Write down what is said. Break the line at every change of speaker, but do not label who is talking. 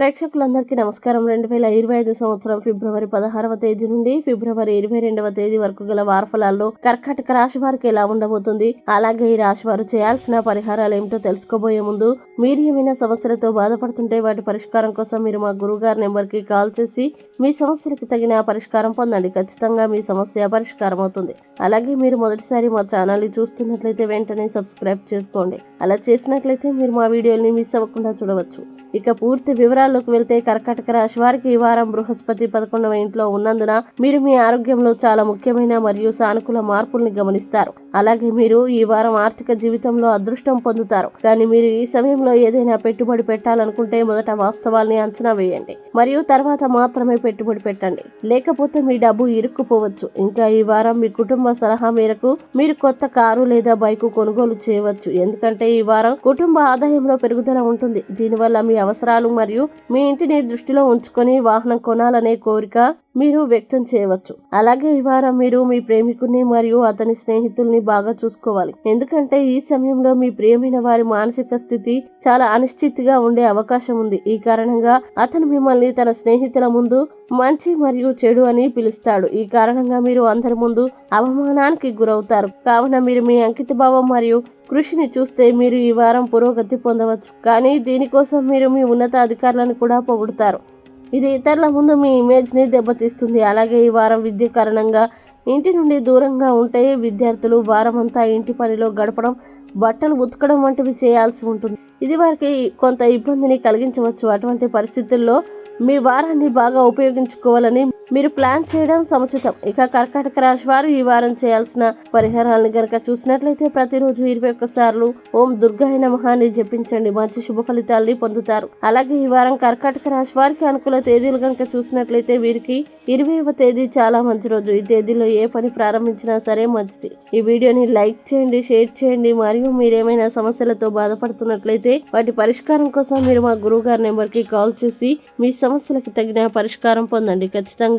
ప్రేక్షకులందరికీ నమస్కారం. రెండు వేల ఇరవై ఐదు సంవత్సరం ఫిబ్రవరి పదహారవ తేదీ నుండి ఫిబ్రవరి ఇరవై రెండవ తేదీ వరకు గల వారఫలాల్లో కర్కాటక రాశి వారికి ఎలా ఉండబోతుంది? అలాగే ఈ రాశి వారు చేయాల్సిన పరిహారాలు ఏమిటో తెలుసుకోబోయే ముందు మీరు ఏమైనా సమస్యలతో బాధపడుతుంటే వాటి పరిష్కారం కోసం మీరు మా గురుగారి నెంబర్కి కాల్ చేసి మీ సమస్యలకు తగిన పరిష్కారం పొందండి. ఖచ్చితంగా మీ సమస్య పరిష్కారం అవుతుంది. అలాగే మీరు మొదటిసారి మా ఛానల్ చూస్తున్నట్లయితే వెంటనే సబ్స్క్రైబ్ చేసుకోండి. అలా చేసినట్లయితే మీరు మా వీడియోని మిస్ అవ్వకుండా చూడవచ్చు. ఇక పూర్తి వివరాలు వివరాల్లోకి వెళ్తే కర్కాటక రాశి వారికి ఈ వారం బృహస్పతి పదకొండవ ఇంట్లో ఉన్నందున మీరు మీ ఆరోగ్యంలో చాలా ముఖ్యమైన మరియు సానుకూల మార్పుల్ని గమనిస్తారు. అలాగే మీరు ఈ వారం ఆర్థిక జీవితంలో అదృష్టం పొందుతారు. కానీ మీరు ఈ సమయంలో ఏదైనా పెట్టుబడి పెట్టాలనుకుంటే మొదట వాస్తవాల్ని అంచనా వేయండి. మరియు తర్వాత మాత్రమే పెట్టుబడి పెట్టండి. లేకపోతే మీ డబ్బు ఇరుక్కుపోవచ్చు. ఇంకా ఈ వారం మీ కుటుంబ సలహా మేరకు మీరు కొత్త కారు లేదా బైకు కొనుగోలు చేయవచ్చు. ఎందుకంటే ఈ వారం కుటుంబ ఆదాయంలో పెరుగుదల ఉంటుంది. దీనివల్ల మీ అవసరాలు మరియు మీ ఇంటిని దృష్టిలో ఉంచుకొని వాహనం కొనాలనే కోరిక మీరు వ్యక్తం చేయవచ్చు. అలాగే ఈ వారం మీరు మీ ప్రేమికుని మరియు అతని స్నేహితుల్ని బాగా చూసుకోవాలి. ఎందుకంటే ఈ సమయంలో మీ ప్రియమైన వారి మానసిక స్థితి చాలా అనిశ్చితిగా ఉండే అవకాశం ఉంది. ఈ కారణంగా అతను మిమ్మల్ని తన స్నేహితుల ముందు మంచి మరియు చెడు అని పిలుస్తాడు. ఈ కారణంగా మీరు అందరి ముందు అవమానానికి గురవుతారు. కావున మీరు మీ అంకితభావం మరియు కృషిని చూస్తే మీరు ఈ వారం పురోగతి పొందవచ్చు. కానీ దీనికోసం మీరు మీ ఉన్నత అధికారులను కూడా పొగుడుతారు. ఇది ఇతరుల ముందు మీ ఇమేజ్ని దెబ్బతీస్తుంది. అలాగే ఈ వారం విద్య కారణంగా ఇంటి నుండి దూరంగా ఉంటే విద్యార్థులు వారమంతా ఇంటి పనిలో గడపడం బట్టలు ఉతకడం వంటివి చేయాల్సి ఉంటుంది. ఇది వారికి కొంత ఇబ్బందిని కలిగించవచ్చు. అటువంటి పరిస్థితుల్లో మీ వారాన్ని బాగా ఉపయోగించుకోవాలని మీరు ప్లాన్ చేయడం సముచితం. ఇక కర్కాటక రాశి వారు ఈ వారం చేయాల్సిన పరిహారాలను గనక చూసినట్లయితే ప్రతిరోజు ఇరవై ఒక్క సార్లు ఓం దుర్గాయ నమహాన్ని జపించండి. మంచి శుభ ఫలితాల్ని పొందుతారు. అలాగే ఈ వారం కర్కాటక రాశి వారికి అనుకూల తేదీలు గనక చూసినట్లయితే వీరికి ఇరవైవ తేదీ చాలా మంచి రోజు. ఈ తేదీలో ఏ పని ప్రారంభించినా సరే మంచిది. ఈ వీడియోని లైక్ చేయండి షేర్ చేయండి. మరియు మీరేమైనా సమస్యలతో బాధపడుతున్నట్లయితే వాటి పరిష్కారం కోసం మీరు మా గురువు గారి నెంబర్కి కాల్ చేసి మీ సమస్యలకు తగిన పరిష్కారం పొందండి. ఖచ్చితంగా